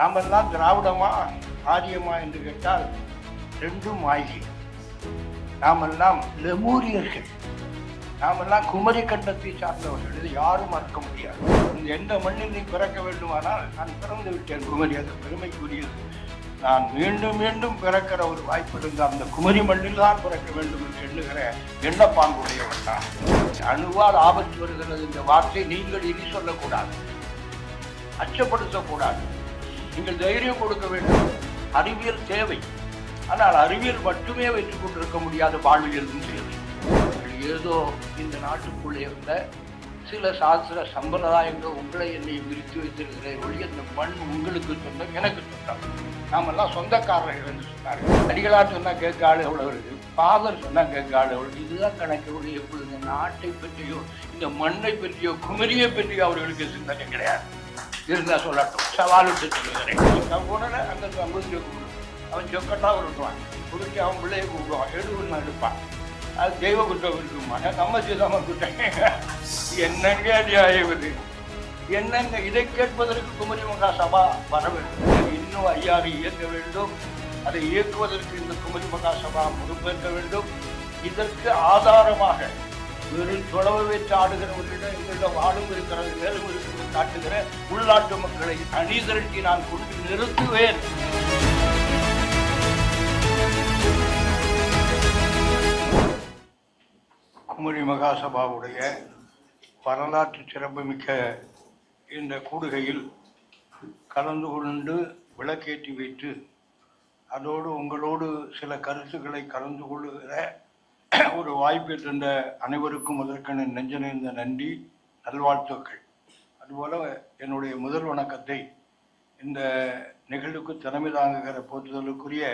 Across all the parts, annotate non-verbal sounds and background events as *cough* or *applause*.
நாமெல்லாம் திராவிடமா ஆரியமா என்று கேட்டால் ரெண்டும் மாயை நாமெல்லாம் லெமூரியர்கள். நாமெல்லாம் குமரி கண்டத்தை சார்ந்தவர்கள். இது யாரும் மறக்க முடியாது. எந்த மண்ணில் நீ பிறக்க வேண்டுமானால் நான் பிறந்து விட்டேன் குமரி. அது பெருமைக்குரியது. நான் மீண்டும் மீண்டும் பிறக்கிற ஒரு வாய்ப்பு இருந்தால் அந்த குமரி மண்ணில் தான் பிறக்க வேண்டும் என்று எண்ணுகிற எண்ணப்பாங்குடையவன் தான். அணுவால் ஆபத்து வருகிறது இந்த வார்த்தை நீங்கள் இனி சொல்லக்கூடாது. அச்சப்படுத்தக்கூடாது. நீங்கள் தைரியம் கொடுக்க வேண்டும். அறிவியல் தேவை. ஆனால் அறிவியல் மட்டுமே வைத்துக் கொண்டிருக்க முடியாத வாழ்வியல் தேவை ஏதோ இந்த நாட்டுக்குள்ளே இருந்த சில சாஸ்திர சம்பிரதாயங்கள் உங்களை என்னை விரித்து வைத்திருக்கிறேன் ஒளி அந்த மண் உங்களுக்கு சொந்தம் எனக்கு சொந்தம். நாமெல்லாம் சொந்தக்காரர்கள் என்று சொன்னார்கள். அடிகளார் சொன்னால் கேட்க ஆள் எவ்வளோ இருக்கு ஃபாதர் சொன்னால் கேட்க ஆள் எவ்வளோ இதுதான் கணக்கு எப்பொழுது இந்த நாட்டை பற்றியோ இந்த மண்ணை பற்றியோ குமரியை பற்றியோ அவர்களுக்கு சிந்தனை கிடையாது. இருந்தால் சொல்லட்டும் சவால் சொல்லுகிறேன் அங்கே அம்புதியை கூப்பிடுவேன் அவன் ஜொக்கட்டாக விட்டுவான் குடிச்சு அவன் பிள்ளையை கூப்பிடுவான் எடுவன் எடுப்பான் அது தெய்வ குற்றம் இருக்குமா நம்ம செய்தாம குற்றம் என்னங்க நியாயம் என்னங்க இதை கேட்பதற்கு குமரி சபா வர வேண்டும் இன்னும் ஐயாறு இயக்க வேண்டும் அதை இயக்குவதற்கு இந்த குமரி மகா சபா பொறுப்பேற்க வேண்டும் இதற்கு ஆதாரமாக வெறும் தொலைவை வைத்து ஆடுகிறவர்களிடம் எங்களிடம் ஆளும் இருக்கிறது மேலும் இருக்கிறது காட்டுகிற உள்நாட்டு மக்களை அணிதிரட்டி நான் கொண்டு நிறுத்துவேன். குமரி மகாசபாவுடைய வரலாற்று சிறப்புமிக்க இந்த கூடுகையில் கலந்து கொண்டு விளக்கேற்றி வைத்து அதோடு உங்களோடு சில கருத்துக்களை கலந்து கொள்ளுகிற ஒரு வாய்ப்பை தந்த அனைவருக்கும் முதற்கென நெஞ்சணிந்த நன்றி நல்வாழ்த்துக்கள். அதுபோல என்னுடைய முதல் வணக்கத்தை இந்த நிகழ்வுக்கு தலைமை தாங்குகிற போற்றுதலுக்குரிய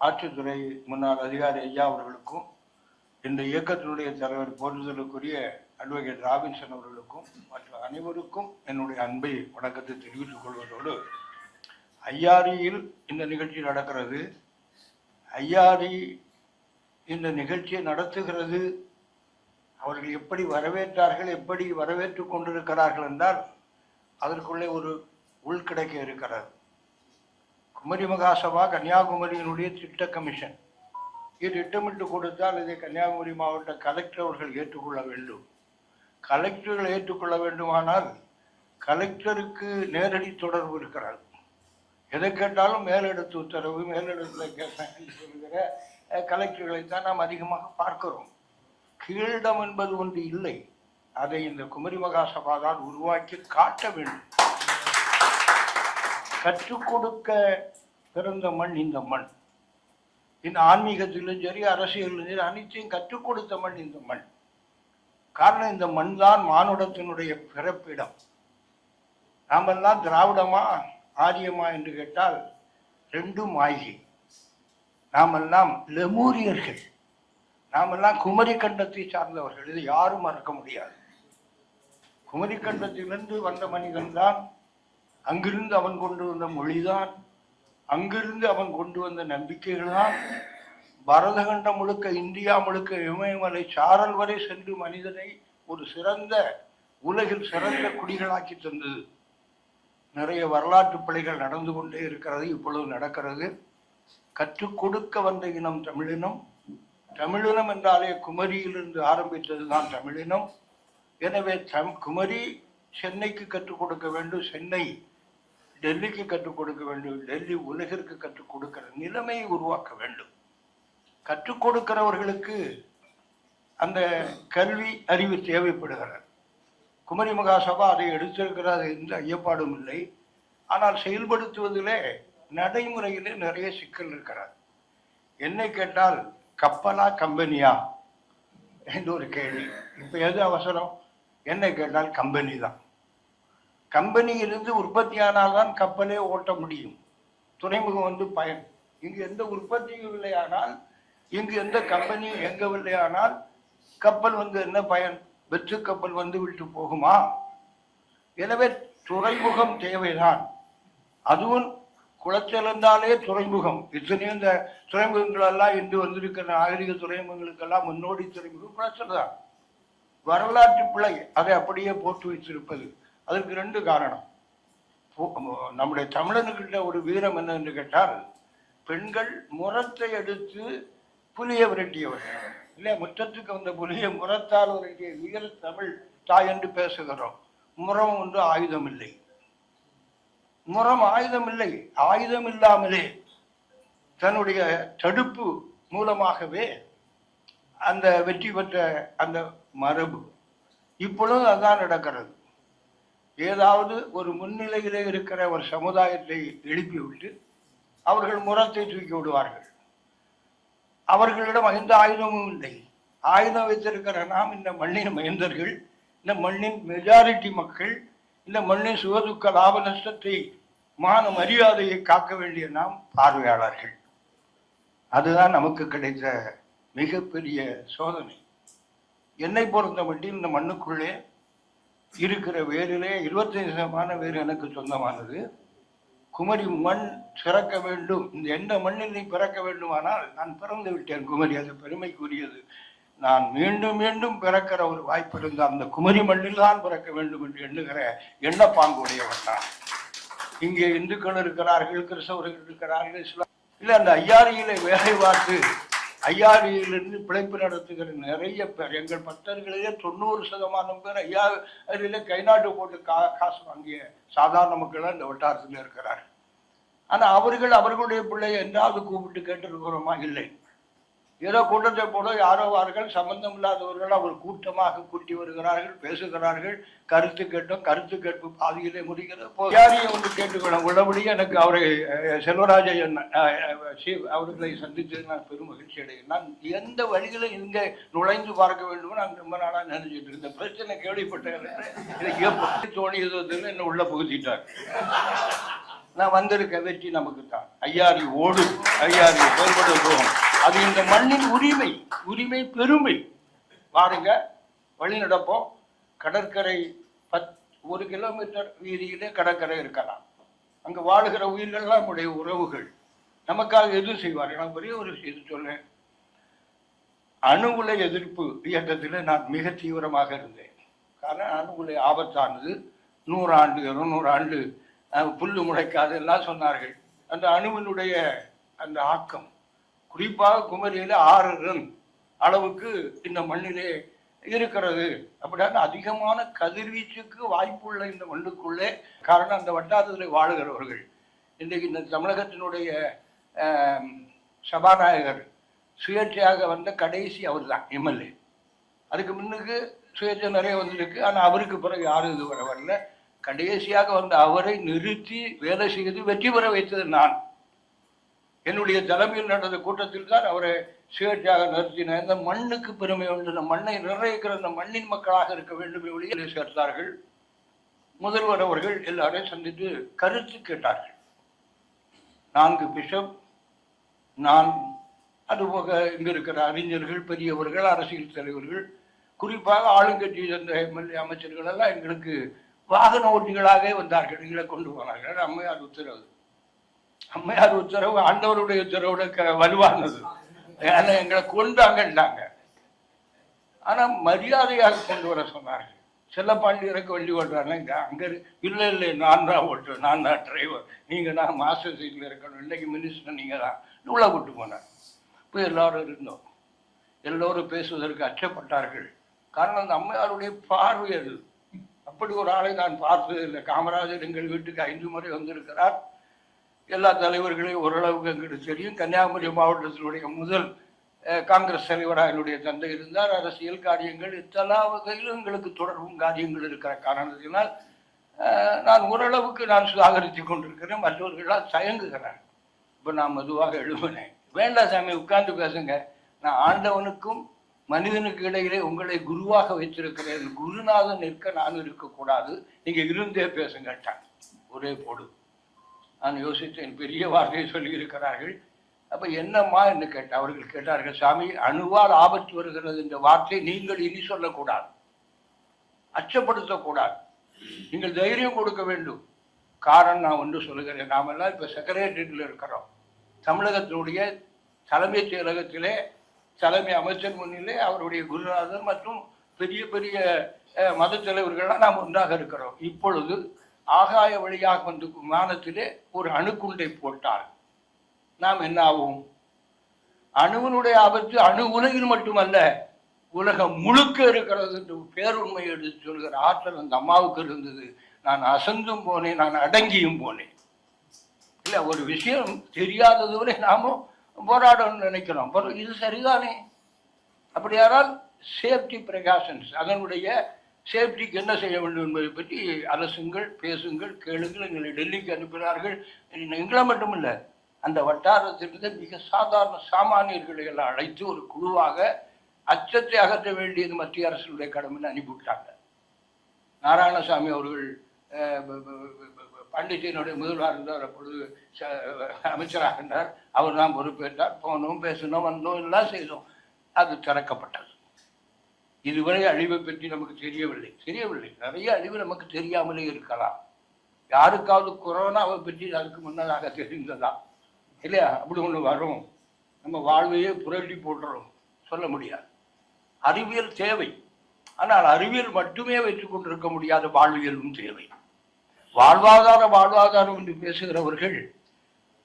ஆட்சித்துறை முன்னாள் அதிகாரி ஐயா அவர்களுக்கும் இந்த இயக்கத்தினுடைய தலைவர் போற்றுதலுக்குரிய அட்வொகேட் ராபின்சன் அவர்களுக்கும் மற்ற அனைவருக்கும் என்னுடைய அன்பை வணக்கத்தை தெரிவித்துக் கொள்வதோடு ஐயாரியில் இந்த நிகழ்ச்சி நடக்கிறது. ஐயாரி இந்த நிகழ்ச்சியை நடத்துகிறது அவர்கள் எப்படி வரவேற்றார்கள் எப்படி வரவேற்று கொண்டிருக்கிறார்கள் என்றால் அதற்குள்ளே ஒரு உள்கிடக்க இருக்கிறது. குமரி மகாசபா கன்னியாகுமரியினுடைய திட்ட கமிஷன். இது திட்டமிட்டு கொடுத்தால் இதை கன்னியாகுமரி மாவட்ட கலெக்டர் அவர்கள் ஏற்றுக்கொள்ள வேண்டும். கலெக்டர்கள் ஏற்றுக்கொள்ள வேண்டுமானால் கலெக்டருக்கு நேரடி தொடர்பு இருக்கிறார் எதை கேட்டாலும் மேலிடத்து உத்தரவு மேலிடத்தில் கேட்டேன் என்று சொல்கிற அஹ், கலெக்டர்களை தான் நாம் அதிகமாக பார்க்கிறோம். கீழிடம் என்பது ஒன்று இல்லை. அதை இந்த குமரி மகாசபா தான் உருவாக்கி காட்ட வேண்டும். கற்றுக் கொடுக்க பிறந்த மண் இந்த மண். இந்த ஆன்மீகத்திலும் சரி அரசியலிலும் சரி அனைத்தையும் கற்றுக் கொடுத்த மண் இந்த மண். காரணம் இந்த மண் தான் மானுடத்தினுடைய பிறப்பிடம். நாமெல்லாம் திராவிடமா ஆரியமா என்று கேட்டால் ரெண்டும் ஆகி நாமெல்லாம் லெமூரியர்கள். நாமெல்லாம் குமரி கண்டத்தை சார்ந்தவர்கள். இது யாரும் மறக்க முடியாது. குமரி கண்டத்திலிருந்து வந்த மனிதன் தான் அங்கிருந்து அவன் கொண்டு வந்த மொழிதான் அங்கிருந்து அவன் கொண்டு வந்த நம்பிக்கைகள் தான் பரதகண்டம் முழுக்க இந்தியா முழுக்க இமயமலை சாரல் வரை சென்று மனிதனை ஒரு சிறந்த உலகில் சிறந்த குடிகளாக்கி தந்தது. நிறைய வரலாற்று பிழைகள் நடந்து கொண்டே இருக்கிறது இப்பொழுது நடக்கிறது. கற்றுக் கொடுக்க வந்த இனம் தமிழினம். தமிழினம் என்றாலே குமரியிலிருந்து ஆரம்பித்தது தான் தமிழினம். எனவே தம் குமரி சென்னைக்கு கற்றுக் கொடுக்க வேண்டும் சென்னை டெல்லிக்கு கற்றுக் கொடுக்க வேண்டும் டெல்லி உலகிற்கு கற்றுக் கொடுக்கிற நிலைமையை உருவாக்க வேண்டும். கற்றுக் கொடுக்கிறவர்களுக்கு அந்த கல்வி அறிவு தேவைப்படுகிறது. குமரி மகாசபா அதை எடுத்திருக்கிறது என்று ஐயப்பாடும் இல்லை. ஆனால் செயல்படுத்துவதிலே நடைமுறையிலே நிறைய சிக்கல் இருக்கிறார். என்னை கேட்டால் கப்பலா கம்பெனியா? என்று ஒரு கேள்வி. இப்போ எது அவசரம்? என்னை கேட்டால் கம்பெனி தான். கம்பெனியிலிருந்து உற்பத்தியானால் தான் கப்பலே ஓட்ட முடியும். துறைமுகம் வந்து பயன் இங்கு எந்த உற்பத்தியும் இல்லையானால் இங்கு எந்த கம்பெனியும் இயங்கவில்லையானால் கப்பல் வந்து என்ன பயன்? வெற்று கப்பல் வந்து விட்டு போகுமா? எனவே துறைமுகம் தேவைதான். அதுவும் குளத்திலிருந்தாலே துறைமுகம். இத்தனையும் இந்த துறைமுகங்களெல்லாம் இன்று வந்திருக்கிற நாகரிக துறைமுகங்களுக்கெல்லாம் முன்னோடி துறைமுகம் தான் வரலாற்று பிழை. அதை அப்படியே போட்டு வைத்திருப்பது. அதற்கு ரெண்டு காரணம். போ- நம்முடைய தமிழனுக்கிட்ட ஒரு வீரம் என்ன என்று கேட்டால் பெண்கள் முரத்தை எடுத்து புலியை விரட்டியவர்கள் இல்லை முற்றத்துக்கு வந்த புலியை முரத்தால் விரட்டிய வீர தமிழ் தாய் என்று பேசுகிறோம். முறம் ஒன்று ஆயுதம் இல்லை. முறம் ஆயுதம் இல்லை ஆயுதம் இல்லாமலே தன்னுடைய தடுப்பு மூலமாகவே அந்த வெற்றி பெற்ற அந்த மரபு இப்பொழுது அதுதான் நடக்கிறது. ஏதாவது ஒரு முன்னிலையிலே இருக்கிற ஒரு சமுதாயத்தை எழுப்பிவிட்டு அவர்கள் முரத்தை தூக்கி விடுவார்கள். அவர்களிடம் எந்த ஆயுதமும் இல்லை. ஆயுதம் வைத்திருக்கிற நாம் இந்த மண்ணின் மைந்தர்கள் இந்த மண்ணின் மெஜாரிட்டி மக்கள் இந்த மண்ணின் சுகதுக்க லாப நஷ்டத்தை மான மரியாதையை காக்க வேண்டிய நாம் பார்வையாளர்கள். அதுதான் நமக்கு கிடைத்த மிகப்பெரிய சோதனை. என்னை பொறுத்த மட்டும் இந்த மண்ணுக்குள்ளே இருக்கிற வேரிலே இருபத்தைந்து சதமான வேர் எனக்கு சொந்தமானது. குமரி மண் சிறக்க வேண்டும். இந்த எந்த மண்ணில் நீ பிறக்க வேண்டுமானால் நான் பிறந்து விட்டேன் குமரி. அது பெருமைக்குரியது. நான் மீண்டும் மீண்டும் பிறக்கிற ஒரு வாய்ப்பு இருந்தால் அந்த குமரி மண்ணில் தான் பிறக்க வேண்டும் என்று எண்ணுகிற எண்ணப்பாங்கு உடையவன் நான். இங்கே இந்துக்கள் இருக்கிறார்கள் கிறிஸ்தவர்கள் இருக்கிறார்கள் இஸ்லாம் இல்லை அந்த ஐயாரியில வேலை பார்த்து ஐயாரியிலிருந்து பிழைப்பு நடத்துகிற நிறைய பேர் எங்கள் பக்தர்களிலே தொண்ணூறு சதமானம் பேர் ஐயா கைநாட்டு கை நாட்டு போட்டு கா காசு வாங்கிய சாதாரண மக்கள் இந்த வட்டாரத்தில் இருக்கிறார் ஆனால் அவர்கள் அவர்களுடைய பிள்ளையை என்றாவது கூப்பிட்டு கேட்டிருக்கிறோமா? இல்லை. ஏதோ கூட்டத்தை போல யாரோ அவர்கள் சம்பந்தம் இல்லாதவர்கள் அவர் கூட்டமாக கூட்டி வருகிறார்கள் பேசுகிறார்கள் கருத்து கேட்டோம் கருத்து கேட்பு பாதியிலே முடிகிறது. யாரையும் வந்து கேட்டுக்கணும் உள்ளபடி எனக்கு அவரை செல்வராஜன் சி- அவர்களை சந்தித்து நான் பெரும் மகிழ்ச்சி அடைகிறேன். நான் எந்த வழியில இங்கே நுழைந்து பார்க்க வேண்டும் நான் ரொம்ப நாளா நினைச்சிட்டு இருந்தேன். பிரச்சனை கேள்விப்பட்டேன். எனக்கு எப்படி தோணியது தெரியல என்ன உள்ள புகுத்திட்டார். நான் வந்திருக்க வெற்றி நமக்கு தான் ஐயாரி ஓடு ஐயாரி செயல்படுவோம். அது இந்த மண்ணின் உரிமை உரிமை பெருமை. பாருங்க வழி நடப்போம். கடற்கரை பத் ஒரு கிலோமீட்டர் வீதியிலே கடற்கரை இருக்கலாம். அங்கே வாழுகிற உயிர்கள்லாம் நம்முடைய உறவுகள். நமக்காக எது செய்வார் நான் பெரிய ஒரு செய்தி சொல்லேன் அணு உலை எதிர்ப்பு இயக்கத்தில் நான் மிக தீவிரமாக இருந்தேன். காரணம் அணு உலை ஆபத்தானது. நூறாண்டு இருநூறு ஆண்டு புல்லு முளைக்காது எல்லாம் சொன்னார்கள். அந்த அணுவினுடைய அந்த ஆக்கம் குறிப்பாக குமரியில ஆறு ரன் அளவுக்கு இந்த மண்ணிலே இருக்கிறது. அப்படின்னா அதிகமான கதிர்வீச்சுக்கு வாய்ப்புள்ள இந்த மண்ணுக்குள்ளே காரணம் அந்த வட்டாரத்தில் வாழுகிறவர்கள். இன்றைக்கு இந்த தமிழகத்தினுடைய சபாநாயகர் சுயேட்சையாக வந்த கடைசி அவர் தான் எம்எல்ஏ. அதுக்கு முன்னுக்கு சுயேட்சை நிறைய வந்திருக்கு. ஆனால் அவருக்கு பிறகு யாரும் இது வர வரல. கடைசியாக வந்த அவரை நிறுத்தி வேலை செய்து வெற்றி பெற வைத்தது நான். என்னுடைய தலைமையில் நடந்த கூட்டத்தில் தான் அவரை சுயேட்சையாக நிறுத்தினேன் இந்த மண்ணுக்கு பெருமை உண்டு. இந்த மண்ணை நிர்ணயிக்கிற இந்த மண்ணின் மக்களாக இருக்க வேண்டும் என்று சேர்த்தார்கள் முதல்வர் அவர்கள் எல்லாரையும் சந்தித்து கருத்து கேட்டார்கள். நான்கு பிஷப் நான் அதுபோக இங்கு இருக்கிற அறிஞர்கள் பெரியவர்கள் அரசியல் தலைவர்கள் குறிப்பாக ஆளுங்கட்சி சேர்ந்த எம்எல்ஏ அமைச்சர்கள் எல்லாம் எங்களுக்கு வாகன ஓட்டிகளாகவே வந்தார்கள். எங்களை கொண்டு போனார்கள். அம்மையார் உத்தரவு. அம்மையார் உத்தரவு ஆண்டவருடைய உத்தரவோட க- வலுவானது. ஏன்னா எங்களை கொண்டாங்கன்றாங்க ஆனால் மரியாதையாக கொண்டு வர சொன்னார்கள். செல்லப்பாண்டியருக்கு வண்டி ஓட்டுறாங்க. அங்கே இல்லை இல்லை நான் தான் ஓட்டு நான் தான் டிரைவர் நீங்கள் தான் மாஸ்டர் சீட்டில் இருக்கணும். இன்றைக்கு மினிஸ்டர் நீங்கள் தான். உள்ள கூட்டு போனார். இப்போ எல்லாரும் இருந்தோம். எல்லோரும் பேசுவதற்கு அச்சப்பட்டார்கள். காரணம் அந்த அம்மையாருடைய பார்வை அது. அப்படி ஒரு ஆளை நான் பார்த்தது இல்லை. காமராஜர் எங்கள் வீட்டுக்கு ஐந்து முறை வந்திருக்கிறார். எல்லா தலைவர்களையும் ஓரளவுக்கு எங்களுக்கு தெரியும். கன்னியாகுமரி மாவட்டத்தினுடைய முதல் காங்கிரஸ் தலைவராக என்னுடைய தந்தை இருந்தார். அரசியல் காரியங்கள் எல்லா வகையிலும் எங்களுக்கு தொடர்பும் காரியங்கள் இருக்கிற காரணத்தினால் நான் ஓரளவுக்கு நான் சுதாகரித்து கொண்டிருக்கிறேன். மற்றவர்களால் தயங்குகிறேன் இப்போ நான் மெதுவாக எழுவினேன் வேண்டாம் சாமி உட்கார்ந்து பேசுங்க. நான் ஆண்டவனுக்கும் மனிதனுக்கு இடையிலே உங்களை குருவாக வைத்திருக்கிறேன். குருநாதன் இருக்க நான் இருக்கக்கூடாது. நீங்கள் இருந்தே பேசுங்கட்டான். ஒரே போடு. நான் யோசித்தேன் பெரிய வார்த்தையை சொல்லி இருக்கிறார்கள் அப்ப என்னம்மா என்று கேட்ட அவர்கள் கேட்டார்கள் சாமி அணுவால் ஆபத்து வருகிறது என்ற வார்த்தை நீங்கள் இனி சொல்லக்கூடாது. அச்சப்படுத்தக்கூடாது. நீங்கள் தைரியம் கொடுக்க வேண்டும். காரணம் நான் ஒன்று சொல்லுகிறேன். நாமெல்லாம் இப்போ செக்ரட்டரியேட்டில் இருக்கிறோம். தமிழகத்தினுடைய தலைமைச் செயலகத்திலே தலைமை அமைச்சர் முன்னிலே அவருடைய குருநாதர் மற்றும் பெரிய பெரிய மத தலைவர்கள்லாம் நாம் ஒன்றாக இருக்கிறோம். இப்பொழுது ஆகாய வழியாக வந்து விமானத்திலே ஒரு அணுக்குண்டை போட்டார். நாம் என்ன ஆகும் அணுவினுடைய ஆபத்து அணு உலகில் மட்டுமல்ல உலகம் முழுக்க இருக்கிறது என்று பேருண்மை எடுத்து சொல்கிற ஆற்றல் அந்த அம்மாவுக்கு இருந்தது. நான் அசந்தும் போனேன் நான் அடங்கியும் போனேன். இல்லை ஒரு விஷயம் தெரியாதது வரை நாமும் போராடணும்னு நினைக்கிறோம். இது சரிதானே? அப்படியானால் சேஃப்டி ப்ரிகாஷன்ஸ் அதனுடைய சேஃப்டிக்கு என்ன செய்ய வேண்டும் என்பதை பற்றி அரசுங்கள் பேசுங்கள் கேளுங்கள் எங்களை டெல்லிக்கு அனுப்பினார்கள். எங்களை மட்டுமில்லை அந்த வட்டாரத்திலிருந்து மிக சாதாரண சாமானியர்களை எல்லாம் அழைத்து ஒரு குழுவாக அச்சத்தை அகற்ற வேண்டியது மத்திய அரசுடைய கடமைன்னு அனுப்பிவிட்டாங்க. நாராயணசாமி அவர்கள் அஹ், பாண்டிச்சேரியினுடைய முதல்வர் இருந்தார். அப்பொழுது ச- அமைச்சராக இருந்தார். அவர் தான் பொறுப்பேற்றார். போனோம் பேசினோம் வந்தோம் எல்லாம் செய்தோம். அது திறக்கப்பட்டது. இதுவரை அழிவை பற்றி நமக்கு தெரியவில்லை. தெரியவில்லை. நிறைய அழிவு நமக்கு தெரியாமலே இருக்கலாம். யாருக்காவது கொரோனாவை பற்றி அதுக்கு முன்னதாக தெரிந்ததா? இல்லையா? அப்படி ஒன்று வரும். நம்ம வாழ்வையே புரட்டி போட்டுறோம். சொல்ல முடியாது. அறிவியல் தேவை. ஆனால் அறிவியல் மட்டுமே வைத்துக் கொண்டிருக்க முடியாத வாழ்வியலும் தேவை. வாழ்வாதார வாழ்வாதாரம் என்று பேசுகிறவர்கள்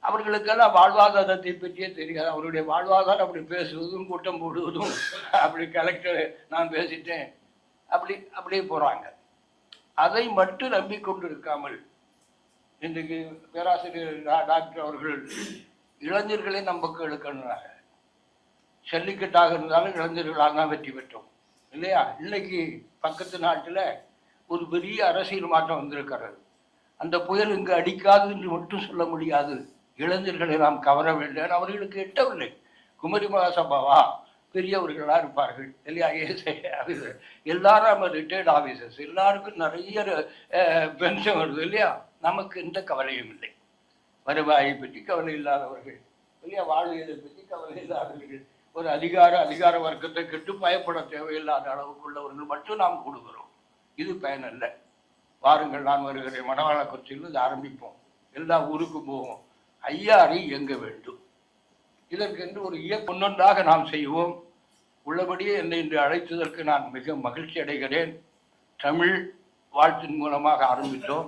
அவர்களுக்கெல்லாம் வாழ்வாதாரத்தை பற்றியே தெரியாது. அவருடைய வாழ்வாதாரம் அப்படி பேசுவதும் கூட்டம் போடுவதும் அப்படி கலெக்டர் நான் பேசிட்டேன். அப்படி அப்படியே போகிறாங்க அதை மட்டும் நம்பிக்கொண்டு இருக்காமல் இன்றைக்கு பேராசிரியர் டாக்டர் அவர்கள் இளைஞர்களை நம்பக்க எடுக்கணுறாங்க ஜல்லிக்கட்டாக இருந்தாலும் இளைஞர்களாக தான் வெற்றி பெற்றோம். இல்லையா? இன்னைக்கு பக்கத்து நாட்டில் ஒரு பெரிய அரசியல் மாற்றம் வந்திருக்கிறது. அந்த புயல் இங்கு அடிக்காது என்று மட்டும் சொல்ல முடியாது. இளைஞர்களை நாம் கவர வேண்டும் அவர்களுக்கு எட்டவில்லை. குமரி மகாசபாவா பெரியவர்களாக இருப்பார்கள். இல்லையா? ஏசே ஆஃபீஸர் எல்லாரும் நம்ம ரிட்டையர்ட் ஆஃபீஸர்ஸ் எல்லாருக்கும் நிறைய பென்ஷன் வருது இல்லையா? நமக்கு எந்த கவலையும் இல்லை. வருவாயை பற்றி கவலை இல்லாதவர்கள் இல்லையா? வாழ்வியலை பற்றி கவலை இல்லாதவர்கள். ஒரு அதிகார அதிகார வர்க்கத்தை கெட்டு பயப்பட தேவையில்லாத அளவுக்குள்ளவர்கள் மட்டும் நாம் கூடுகிறோம். இது பயனல்ல. வாருங்கள் நான் வருகிறேன். மணவாள கொச்சியிலிருந்து ஆரம்பிப்போம். எல்லா ஊருக்கும் போவோம். ஐயாறு இயங்க வேண்டும். இதற்கென்று ஒரு இயக்க ஒன்னொன்றாக நாம் செய்வோம். உள்ளபடியே என்னை இன்று அழைத்ததற்கு நான் மிக மகிழ்ச்சி அடைகிறேன். தமிழ் வாழ்த்தின் மூலமாக ஆரம்பித்தோம்.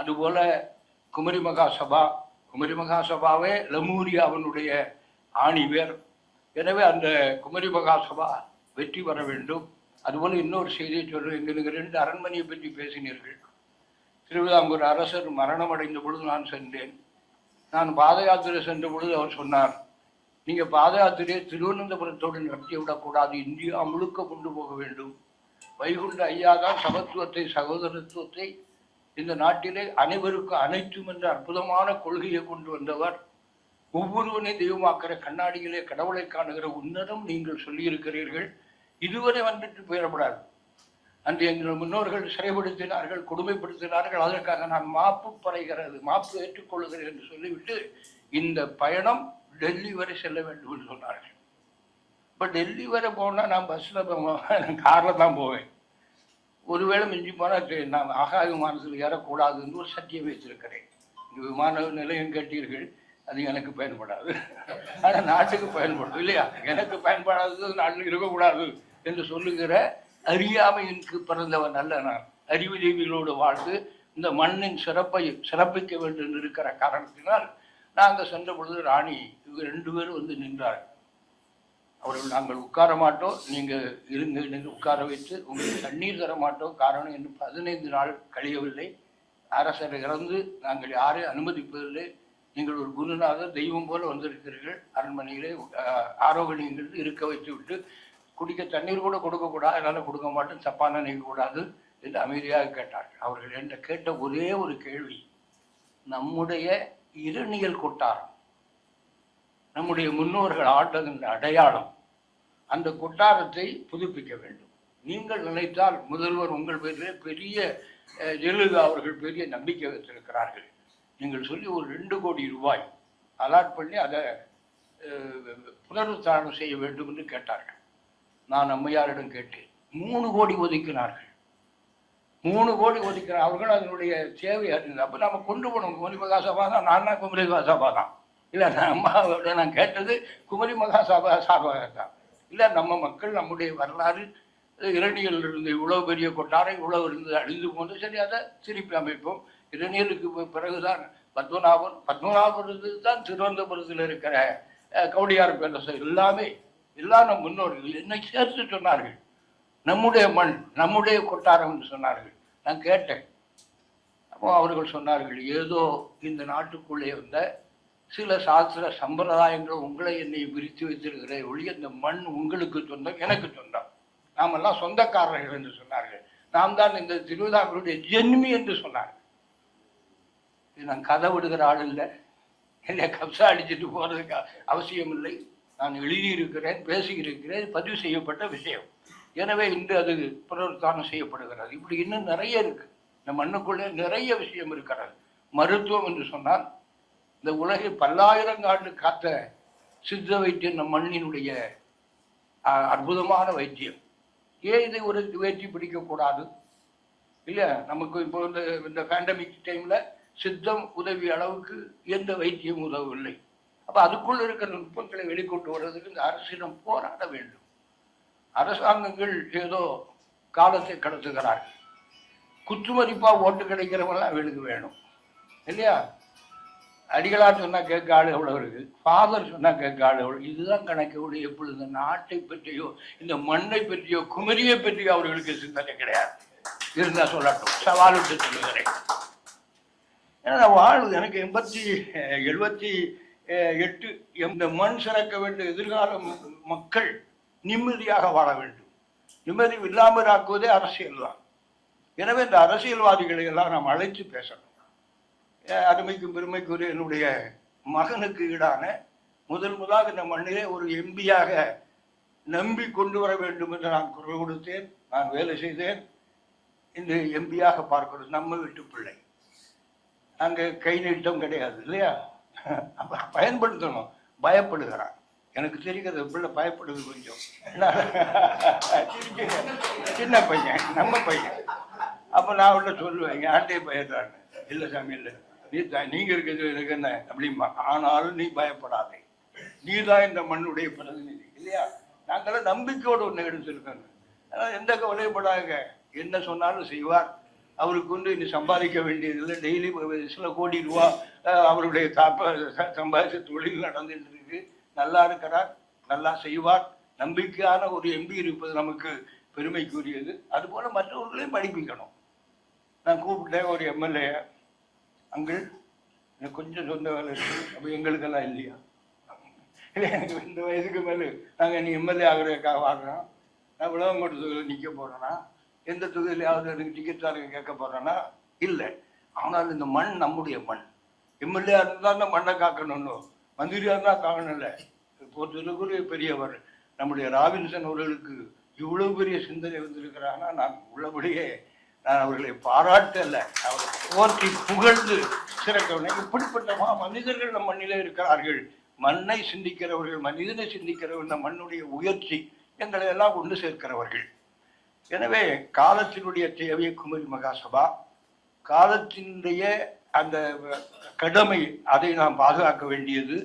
அதுபோல குமரி மகா சபா குமரி மகா சபாவே லமூரியாவினுடைய ஆணிவேர் எனவே அந்த குமரி மகா சபா வெற்றி பெற வேண்டும். அதுபோல இன்னொரு செய்தியை சொல்றேன். எங்களுக்கு ரெண்டு அரண்மனையை பற்றி பேசினீர்கள். திருவிதாங்கூர் அரசர் மரணம் அடைந்த பொழுது நான் சென்றேன். நான் பாத யாத்திரை சென்ற பொழுது அவர் சொன்னார் நீங்க பாத யாத்திரையை திருவனந்தபுரத்தோடு நடத்தி விடக்கூடாது. இந்தியா முழுக்க கொண்டு போக வேண்டும். வைகுண்ட ஐயா தான் சமத்துவத்தை சகோதரத்துவத்தை இந்த நாட்டிலே அனைவருக்கும் அனைத்தும் என்ற அற்புதமான கொள்கையை கொண்டு வந்தவர். ஒவ்வொருவனை தெய்வமாக்கிற கண்ணாடியிலே கடவுளை காணுகிற உன்னதம் நீங்கள் சொல்லியிருக்கிறீர்கள். இதுவரை வந்துட்டு போயிடப்படாது அன்று எங்கள் முன்னோர்கள் சிறைப்படுத்தினார்கள் கொடுமைப்படுத்தினார்கள். அதற்காக நான் மாப்பு பறைகிறது மாப்பு ஏற்றுக்கொள்கிறேன் என்று சொல்லிவிட்டு இந்த பயணம் டெல்லி வரை செல்ல வேண்டும் என்று சொன்னார்கள். இப்போ டெல்லி வரை போனால் நான் பஸ்ஸில் காரில் தான் போவேன். ஒருவேளை மிஞ்சி போனால் நான் ஆகாய விமானத்தில் ஏறக்கூடாதுன்னு ஒரு சத்தியம் வைத்திருக்கிறேன். இந்த விமான நிலையம் கேட்டீர்கள் அது எனக்கு பயன்படாது. ஆனால் நாட்டுக்கு பயன்படும் இல்லையா? எனக்கு பயன்படாதது நாட்டில் இருக்கக்கூடாது என்று சொல்லுகிற அறியாமையிற்கு பிறந்தவன் அல்ல நான் அறிவு தேவிகளோடு வாழ்ந்து இந்த மண்ணின் சிறப்பை சிறப்பிக்க வேண்டும் இருக்கிற காரணத்தினால் நாங்கள் சென்ற பொழுது ராணி இவங்க ரெண்டு பேரும் வந்து நின்றார்கள். அவர்கள் நாங்கள் உட்கார மாட்டோம். நீங்கள் இருந்து நின்று உட்கார வைத்து உங்களுக்கு தண்ணீர் தர மாட்டோம். காரணம் என்று பதினைந்து நாள் கழியவில்லை. அரசரை இறந்து நாங்கள் யாரையும் அனுமதிப்பதில்லை. நீங்கள் ஒரு குருநாதர் தெய்வம் போல வந்திருக்கிறீர்கள். அரண்மனையிலே ஆரோக்கியங்கள் ஆரோகணியங்கள் இருக்க வைத்து விட்டு குடிக்க தண்ணீர் கூட கொடுக்கக்கூடாது அதனால கொடுக்க மாட்டோம் தப்பான நினைக்கக்கூடாது என்று அமைதியாக கேட்டார்கள். அவர்கள் என்ற கேட்ட ஒரே ஒரு கேள்வி. நம்முடைய இருநியல் கொட்டாரம் நம்முடைய முன்னோர்கள் ஆட்டதுன்ற அடையாளம் அந்த கொட்டாரத்தை புதுப்பிக்க வேண்டும். நீங்கள் நினைத்தால் முதல்வர் உங்கள் பேரிலே பெரிய அஹ், ஜெயலலிதா அவர்கள் பெரிய நம்பிக்கை வைத்திருக்கிறார்கள். நீங்கள் சொல்லி ஒரு ரெண்டு கோடி ரூபாய் அலாட் பண்ணி அதை அஹ், புனருத்தாரணம் செய்ய வேண்டும் என்று கேட்டார்கள். நான் அம்மையாரிடம் கேட்டேன். மூணு கோடி ஒதுக்கினார்கள். மூணு கோடி ஒதுக்கினார் அவர்கள் அதனுடைய சேவை அறிந்தது அப்போ நம்ம கொண்டு போனோம். குமரி மகா சபா தான் நான் தான் குமரி மகாசபா தான் இல்லை நான் அம்மாவோட நான் கேட்டது குமரி மகாசபா சபா தான் இல்லை நம்ம மக்கள் நம்முடைய வரலாறு இரணியில் இருந்து இவ்வளவு பெரிய கொட்டாரை இவ்வளவு இருந்து அழிந்து போனது சரி அதை திருப்பி அமைப்போம். இரணியலுக்கு பிறகுதான் பத்மநாபன் பத்மநாபுரத்து தான் திருவனந்தபுரத்தில் இருக்கிற கவுடியார் பேலஸ் எல்லாமே எல்லா நம் முன்னோர்கள் என்னை சேர்த்து சொன்னார்கள். நம்முடைய மண் நம்முடைய கொட்டாரம் என்று சொன்னார்கள். நான் கேட்டேன். அப்போ அவர்கள் சொன்னார்கள் ஏதோ இந்த நாட்டுக்குள்ளே வந்த சில சாஸ்திர சம்பிரதாயங்கள் உங்களை என்னை பிரித்து வைத்திருக்கிற ஒழிய இந்த மண் உங்களுக்கு சொந்தம் எனக்கு சொந்தம். நாமெல்லாம் சொந்தக்காரர்கள் என்று சொன்னார்கள். நாம் தான் இந்த திருவிழாக்களுடைய ஜென்மி என்று சொன்னார்கள். இது நான் கதை விடுகிற ஆள் இல்லை. என்னை கப்சா அடிச்சுட்டு போகிறதுக்கு அவசியம் இல்லை. நான் எழுதியிருக்கிறேன் பேசியிருக்கிறேன் பதிவு செய்யப்பட்ட விஷயம். எனவே இன்று அது புனருத்தானம் செய்யப்படுகிறது. இப்படி இன்னும் நிறைய இருக்கு. இந்த மண்ணுக்குள்ளே நிறைய விஷயம் இருக்கிறது. மருத்துவம் என்று சொன்னால் இந்த உலகில் பல்லாயிரங்காண்டு காத்த சித்த வைத்தியம் நம் மண்ணினுடைய அற்புதமான வைத்தியம். ஏன் இதை ஒரு வேற்றி பிடிக்கக்கூடாது இல்லை நமக்கு இப்போ இந்த இந்த பேண்டமிக் டைமில் சித்தம் உதவிய அளவுக்கு எந்த வைத்தியம் உதவவில்லை. அப்போ அதுக்குள்ள இருக்கிற நுட்பங்களை வெளிக்கொண்டு வர்றதுக்கு இந்த அரசிடம் போராட வேண்டும். அரசாங்கங்கள் ஏதோ காலத்தை கடத்துகிறார்கள். குத்துமதிப்பாக ஓட்டு கிடைக்கிறவங்களாம் எழுது வேணும். இல்லையா? அடிகளார் சொன்னா கேட்க ஆள் எவ்வளோ இருக்குது ஃபாதர் சொன்னா கேட்க ஆள் எவ்வளோ இதுதான் கணக்கு எப்பொழுது இந்த நாட்டை பற்றியோ இந்த மண்ணை பற்றியோ குமரியை பற்றியோ அவர்களுக்கு சிந்தனை கிடையாது. இருந்தா சொல்லட்டும். சவால் விட்டு சொல்லுகிறேன். ஏன்னா நான் எனக்கு எண்பத்தி எழுபத்தி எட்டு இந்த மண் சிறக்க வேண்டிய எதிர்கால மக்கள் நிம்மதியாக வாழ வேண்டும். நிம்மதி இல்லாமல் ஆக்குவதே அரசியல் தான். எனவே இந்த அரசியல்வாதிகளை எல்லாம் நாம் அழைத்து பேசணும். அருமைக்கும் பெருமைக்குரிய என்னுடைய மகனுக்கு ஈடான முதல் முதலாக இந்த மண்ணிலே ஒரு எம்பியாக நம்பி கொண்டு வர வேண்டும் என்று நான் குரல் கொடுத்தேன். நான் வேலை செய்தேன். இந்த எம்பியாக பார்க்கிறது நம்ம வீட்டு பிள்ளை. அங்கே கை நீட்டம் கிடையாது இல்லையா? பயன்படுத்தணும். பயப்படுகிறான். எனக்கு தெரிகிறது பிள்ளை பயப்படுது கொஞ்சம். சின்ன பையன் நம்ம பையன். அப்போ நான் அவள்கிட்ட சொல்லுவேன் என் ஆண்டே பயப்படுறான்னு இல்லை சாமி இல்லை. நீ தான் நீங்க இருக்கிறது எனக்கு என்ன? அப்படிம்பா. ஆனாலும் நீ பயப்படாதே. நீ தான் இந்த மண்ணுடைய பிரதிநிதி. இல்லையா? நாங்களாம் நம்பிக்கையோடு ஒன்று எடுத்திருக்கோம். அதனால் எந்த கவலைப்படாங்க என்ன சொன்னாலும் செய்வார். அவருக்கு வந்து இன்னும் சம்பாதிக்க வேண்டியதில்லை டெய்லி சில கோடி ரூபா அவருடைய காப்ப ச- சம்பாதிச்ச தொழில் நடந்துட்டு இருக்கு. நல்லா இருக்கிறார் நல்லா செய்வார். நம்பிக்கையான ஒரு எம்பி இருப்பது நமக்கு பெருமைக்குரியது. அதுபோல மற்றவர்களையும் படிப்பிக்கணும். நான் கூப்பிட்டேன் ஒரு எம்எல்ஏ அங்கு எனக்கு கொஞ்சம் சொந்த வேலை இருக்கு. அப்போ எங்களுக்கெல்லாம் இல்லையா? இல்லை எனக்கு இந்த வயதுக்கு மேலே. நாங்கள் நீ எம்எல்ஏ ஆகிறதுக்காக வாங்குறோம். நான் விளவங்கோட்டு தொகுதியில் நிற்க போகிறேன்னா எந்த தொகுதியிலையாவது எனக்கு டிக்கெட் தாருங்க கேட்க போகிறேன்னா இல்லை. ஆனால் இந்த மண் நம்முடைய மண். எம்எல்ஏ இருந்தால் அந்த மண்ணை காக்கணும்னு. மந்திரியாக இருந்தால் காக்கணும்ல. பொறுத்தவரைக்குரிய பெரியவர் நம்முடைய ராபின்சன் அவர்களுக்கு இவ்வளவு பெரிய சிந்தனை வந்திருக்கிறாங்கன்னா நான் உள்ளபடியே நான் அவர்களை பாராட்டல. அவரை போற்றி புகழ்ந்து சிறக்கவில்லை. இப்படிப்பட்ட மா மனிதர்கள் நம் மண்ணிலே இருக்கிறார்கள். மண்ணை சிந்திக்கிறவர்கள் மனிதனை சிந்திக்கிறவர்கள் இந்த மண்ணுடைய உயர்ச்சி எங்களை எல்லாம் கொண்டு சேர்க்கிறவர்கள். எனவே காலத்தினுடைய தேவை குமரி மகாசபா காலத்தினுடைய அந்த கடமை அதை நாம் பாதுகாக்க வேண்டியது.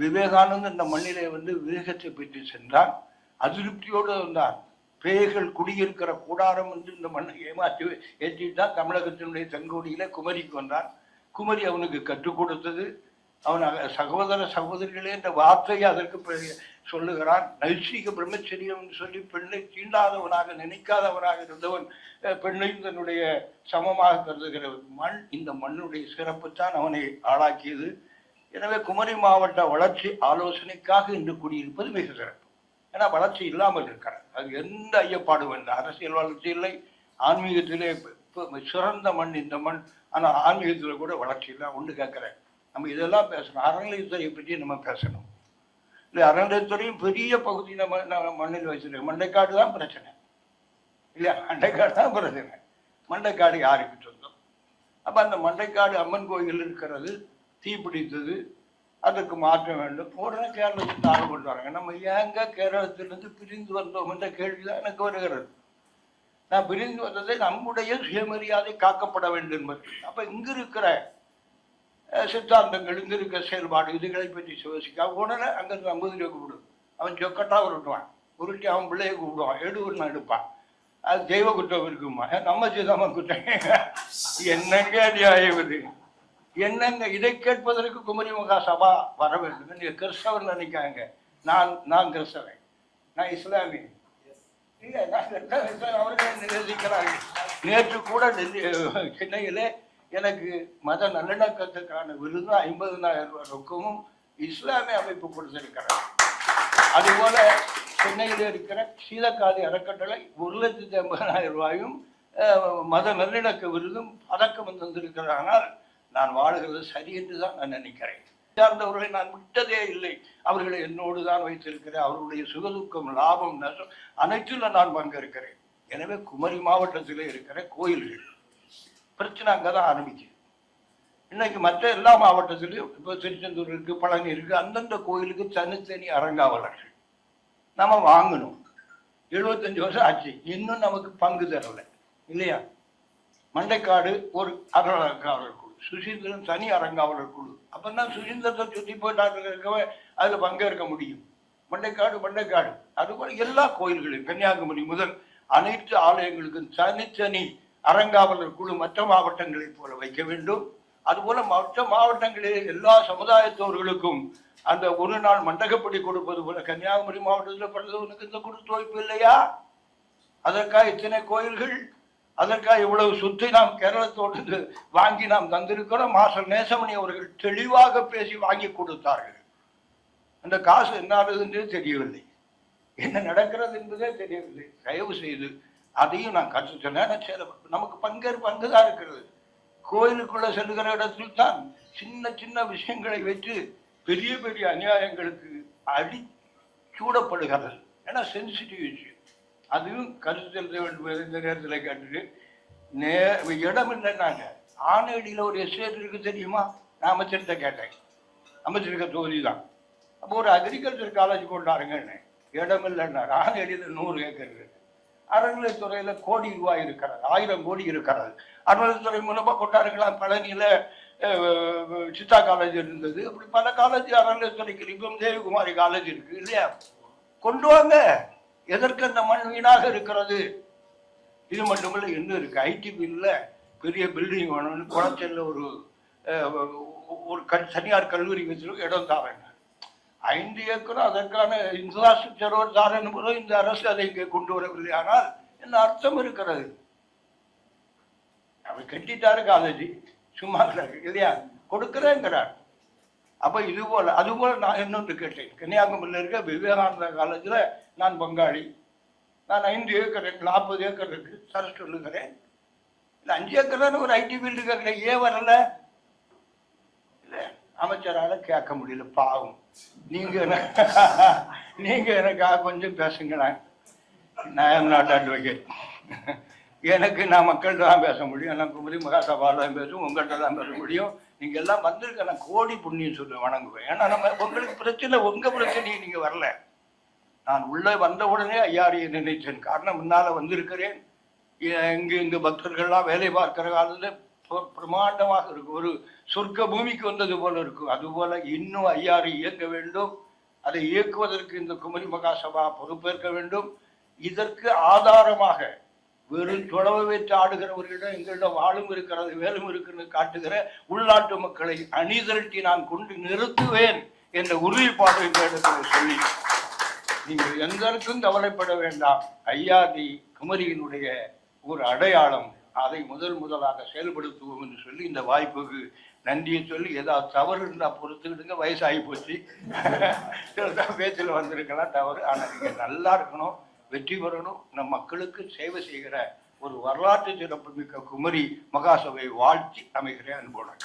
விவேகானந்தர் இந்த மண்ணிலே வந்து விவேகத்தை பெற்று சென்றான். அதிருப்தியோடு வந்தான் பேய்கள் குடியிருக்கிற கூடாரம் வந்து இந்த மண்ணை ஏமாற்றி ஏற்றிட்டு தான் தமிழகத்தினுடைய தங்கோடியில குமரிக்கு வந்தான். குமரி அவனுக்கு கற்றுக் கொடுத்தது. அவன் சகோதர சகோதரிகளே என்ற வார்த்தையை அதற்கு சொல்லுகிறார் சொல்லுகிறான் நைசீக பிரம்மச்சரியம் சொல்லி பெண்ணை தீண்டாதவனாக நினைக்காதவனாக இருந்தவன் பெண்ணை தன்னுடைய சமமாக கருதுகிற மண் இந்த மண்ணுடைய சிறப்பு தான் அவனை ஆளாக்கியது. எனவே குமரி மாவட்ட வளர்ச்சி ஆலோசனைக்காக இன்று கூடியிருப்பது மிக சிறப்பு. ஏன்னா வளர்ச்சி இல்லாமல் இருக்கிறார் அது எந்த ஐயப்பாடும் இல்லை. அரசியல் வளர்ச்சி இல்லை. ஆன்மீகத்திலே சிறந்த மண் இந்த மண். ஆனால் ஆன்மீகத்தில் கூட வளர்ச்சி இல்லை. ஒன்று கேட்குறேன். நம்ம இதெல்லாம் பேசணும். அறநிலையத்துறையை பற்றி நம்ம பேசணும். இல்லை அறநிலையத்துறையும் பெரிய பகுதி நம்ம மண்ணில் வச்சிருக்கோம் மண்டைக்காடு தான் பிரச்சனை. இல்லையா? மண்டைக்காடு தான் பிரச்சனை. மண்டைக்காடு யாருக்கு சொந்தம்? அப்போ அந்த மண்டைக்காடு அம்மன் கோயில் இருக்கிறது தீப்பிடித்தது அதற்கு மாற்றம் வேண்டும். உடனே கேரளத்துக்கு ஆள் கொண்டு வராங்க நம்ம ஏங்க கேரளத்திலிருந்து பிரிந்து வந்தோம் என்ற கேள்விதான் எனக்கு வருகிறது. நான் பிரிந்து வந்ததை நம்முடைய சுயமரியாதை காக்கப்பட வேண்டும் என்பது. அப்ப இங்க இருக்கிற சித்தாந்தங்கள் இங்க செயல்பாடு இதுகளை பற்றி யோசிக்க உடனே அங்கிருந்து ஐம்பது ரூபா கூப்பிடு அவன் சொக்கட்டாக உருட்டுவான். உருட்டி அவன் பிள்ளையை கூப்பிடுவான். எடுவன் எடுப்பான். அது தெய்வ குற்றம் இருக்குமா? நம்ம செய்தாம குற்றம். *laughs* என்னங்க நியாயம் என்னங்க? இதை கேட்பதற்கு குமரி மகா சபா வர வேண்டும். நீங்கள் கிறிஸ்தவர் நினைக்காங்க. நான் நான் கிறிஸ்தவன். நான் இஸ்லாமி. இல்லை நான் அவர்கள் நிரூபிக்கிறார்கள்? நேற்று கூட டெல்லி- சென்னையில் எனக்கு மத நல்லிணக்கத்துக்கான விருது ஐம்பதுனாயிரம் ரூபாய் ரொக்கமும் இஸ்லாமிய அமைப்பு கொடுத்திருக்கிறார் அதுபோல சென்னையில் இருக்கிற சீலக்காதி அறக்கட்டளை ஒரு லட்சத்தி ஐம்பதாயிரம் ரூபாயும் மத நல்லிணக்க விருதும் பதக்கம் தந்திருக்கிறார் ஆனால் நான் வாழுகிறது சரி என்று தான் நான் நினைக்கிறேன். சார்ந்தவர்களை நான் விட்டதே இல்லை. அவர்களை என்னோடு தான் வைத்திருக்கிறேன். அவர்களுடைய சுகதுக்கம் லாபம் நஷ்டம் அனைத்திலும் நான் பங்கேற்கிறேன். எனவே குமரி மாவட்டத்தில் இருக்கிற கோயில்கள் பிரச்சனை அங்கே தான் ஆரம்பிக்குது. இன்னைக்கு மற்ற எல்லா மாவட்டத்திலையும் இப்போ திருச்செந்தூர் இருக்கு பழனி இருக்கு அந்தந்த கோயிலுக்கு தனித்தனி அரங்காவலர்கள் நம்ம வாங்கணும். எழுபத்தஞ்சு வருஷம் ஆச்சு. இன்னும் நமக்கு பங்கு தரலை. இல்லையா? மண்டைக்காடு ஒரு அரங்காவலர் குழு சுசீந்திரன் தனி அரங்காவலர் குழு. அப்போ தான் சுசீந்திரத்தை சுற்றி போயிட்டாங்க இருக்கவே அதில் பங்கேற்க முடியும். மண்டைக்காடு மண்டைக்காடு. அதுபோல் எல்லா கோயில்களையும் கன்னியாகுமரி முதல் அனைத்து ஆலயங்களுக்கும் தனித்தனி அறங்காவலர் குழு மற்ற மாவட்டங்களைப் போல வைக்க வேண்டும். அதுபோல மற்ற மாவட்டங்களில் எல்லா சமுதாயத்தவர்களுக்கும் அந்த ஒரு நாள் மண்டகப்படி கொடுப்பது போல கன்னியாகுமரி மாவட்டத்தில் பிறந்தவனுக்கு இந்த கொடுத்து வைப்பு இல்லையா? அதற்காக இத்தனை கோயில்கள்? அதற்காக இவ்வளவு சொத்தை நாம் கேரளத்தோடு வாங்கி நாம் தந்திருக்கிறோம். மாஸ்டர் நேசமணி அவர்கள் தெளிவாக பேசி வாங்கி கொடுத்தார்கள். அந்த காசு என்ன ஆகுதுன்றே தெரியவில்லை. என்ன நடக்கிறது என்பதே தெரியவில்லை. தயவு செய்து அதையும் நான் கற்று சொன்னேன். சரி, நமக்கு பங்கேற்பு அங்குதான் இருக்கிறது. கோயிலுக்குள்ள செல்லுகிற இடத்தில் தான் சின்ன சின்ன விஷயங்களை வைத்து பெரிய பெரிய அநியாயங்களுக்கு அடி சூடப்படுகிறது. ஏன்னா சென்சிட்டிவ் இஷ்யூ அதுவும் கருத்து செலுத்த வேண்டும் இந்த நேரத்தில் கேட்டுட்டு நே இடம் இல்லைன்னாங்க. ஆனேடியில் ஒரு எஸ்டேட் இருக்கு தெரியுமா? நான் அமைச்சர்கிட்ட கேட்டேன். அமைச்சருக்க தொகுதி தான். அப்போ ஒரு அக்ரிகல்ச்சர் காலேஜ் கொண்டாருங்கன்னு. இடம் இல்லைன்னா ஆனேடியில் நூறு ஏக்கர் இருக்கு. அறநிலைத்துறையில கோடி ரூபாய் இருக்கிறது ஆயிரம் கோடி இருக்கிறது. அறநிலைத்துறை மூலமாக கொண்டாருக்கலாம் பழனியில சித்தா காலேஜ் இருந்தது. அப்படி பல காலேஜ் அறநிலைத்துறைக்கு இப்போ தேவகுமாரி காலேஜ் இருக்கு இல்லையா? கொண்டு வாங்க. எதற்கு அந்த மண் வீணாக இருக்கிறது? இது மட்டுமில்ல இன்னும் இருக்கு? ஐடி பில்ல பெரிய பில்டிங் வேணும்னு குளச்சல்ல ஒரு ஒரு கல் தனியார் கல்லூரி வச்சிருக்க இடம் தாரேங்க ஐந்து ஏக்கரும் அதற்கான இன்ஃப்ராஸ்ட்ரக்சரோடு தாரேன்னு போது இந்த அரசு அதை இங்கே கொண்டு வரவில்லை. ஆனால் என்ன அர்த்தம் இருக்கிறது? அவர் கட்டிட்டாரு காலேஜ். சும்மா இல்லையா? கொடுக்குறேங்கிறார். அப்போ இது போல அது போல நான் இன்னொன்று கேட்டேன். கன்னியாகுமரியில் இருக்க விவேகானந்தா காலேஜில் நான் பங்காளி. நான் ஐந்து ஏக்கர் நாற்பது ஏக்கர் இருக்கு. தர சொல்லுகிறேன். இல்லை அஞ்சு ஏக்கர் தானே ஒரு ஐடி ஃபீல்டு கேட்குறேன் ஏன் வரல? இல்லை அமைச்சரால் கேட்க முடியல பாவம். நீங்க நீங்க எனக்காக கொஞ்சம் பேசுங்களேன். நான் எம் நாட் அட்வொகேட் எனக்கு நான் மக்கள்கிட்ட தான் பேச முடியும். நான் குமரி மகாசபாவில் தான் பேசும் உங்கள்கிட்ட தான் பேச முடியும். நீங்க எல்லாம் வந்திருக்க நான் கோடி புண்ணியம் சொல்லி வணங்குவேன். ஏன்னா நம்ம உங்களுக்கு பிரச்சனை உங்க பிரச்சனையை நீங்க வரல. நான் உள்ளே வந்த உடனே ஐயாரியை நினைத்தேன். காரணம் முன்னால வந்திருக்கிறேன். இ- இங்கு இங்கு பக்தர்கள்லாம் வேலை பார்க்கிற காலத்தில் பிரமாண்டமாக இருக்கும் ஒரு சொர்க்க பூமிக்கு வந்தது போல இருக்கும் அதுபோல இன்னும் ஐயாறு இயக்க வேண்டும். அதை இயக்குவதற்கு இந்த குமரி மகாசபா பொறுப்பேற்க வேண்டும். இதற்கு ஆதாரமாக வெறும் சுழவை வைத்து ஆடுகிறவர்களிடம் எங்களிடம் வாழும் இருக்கிறது வேலும் இருக்கிறது காட்டுகிற உள்நாட்டு மக்களை அணிதிரட்டி நான் கொண்டு நிறுத்துவேன் என்ற உறுதிப்பாடு எங்களிடத்தில் சொல்லி நீங்கள் எந்தருக்கும் கவலைப்பட வேண்டாம். ஐயாதி குமரியினுடைய ஒரு அடையாளம் அதை முதல் முதலாக செயல்படுத்துவோம் என்று சொல்லி இந்த வாய்ப்புக்கு நன்றியை சொல்லி ஏதாவது தவறு இருந்தால் பொறுத்துக்கிட்டுங்க வயசாகி போச்சு. பேச்சில் வந்திருக்கலாம் தவறு. ஆனால் நீங்கள் நல்லா இருக்கணும் வெற்றி பெறணும். நம் மக்களுக்கு சேவை செய்கிற ஒரு வரலாற்று சிறப்புமிக்க குமரி மகாசபை வாழ்த்தி அமைகிறேன். அன்புடன்